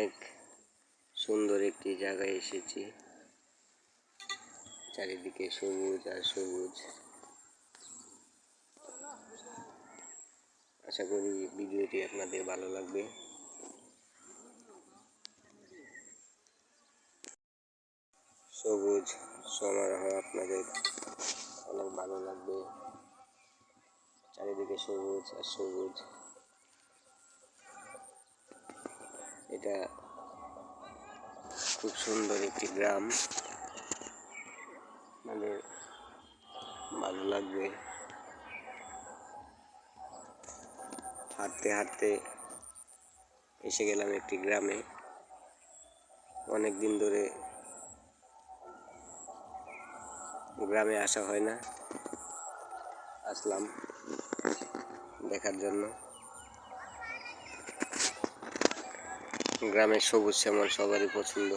অনেক সুন্দর একটি জায়গায় এসেছি। চারিদিকে সবুজ আর সবুজ। আশা করি ভিডিওটি আপনাদের ভালো লাগবে। সবুজ, সমারোহ আপনাদের অনেক ভালো লাগবে। চারিদিকে সবুজ আর সবুজ। এটা খুব সুন্দর একটি গ্রাম। মানে ভালো লাগবে। হাঁটতে হাঁটতে এসে গেলাম একটি গ্রামে। অনেক দিন ধরে গ্রামে আসা হয় না। আসলাম দেখার জন্য। গ্রামের সবুজ শ্যামল সবারই পছন্দ।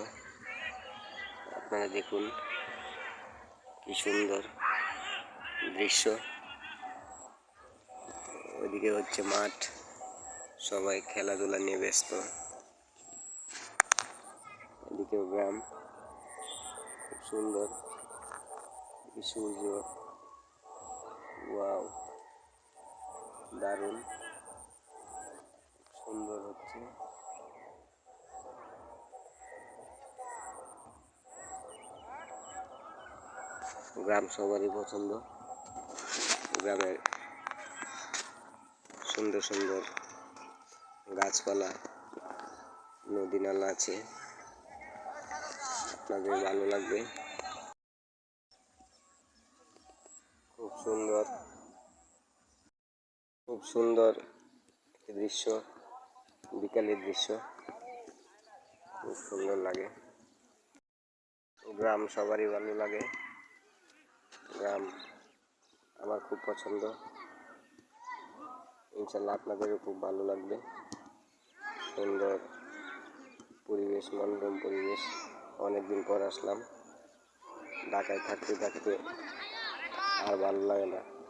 আপনারা দেখুন, কি সুন্দর দৃশ্য। ওইদিকে হচ্ছে মাঠ, সবাই খেলাধুলা নিয়ে ব্যস্ত। এদিকেও গ্রাম, খুব সুন্দর। সূর্য, ওয়াও, দারুণ সুন্দর হচ্ছে গ্রাম সবারই পছন্দ। গ্রামের সুন্দর সুন্দর গাছপালা, নদী নালা আছে। আপনাদের ভালো লাগবে। খুব সুন্দর। খুব সুন্দর দৃশ্য, বিকালের দৃশ্য। খুব সুন্দর লাগে। গ্রাম সবারই ভালো লাগে। গ্রাম আমার খুব পছন্দ। ইনশাল্লাহ আপনাদেরও খুব ভালো লাগবে। সুন্দর পরিবেশ, মনোরম পরিবেশ। অনেকদিন পর আসলাম। ঢাকায় থাকতে থাকতে আর ভালো লাগে না।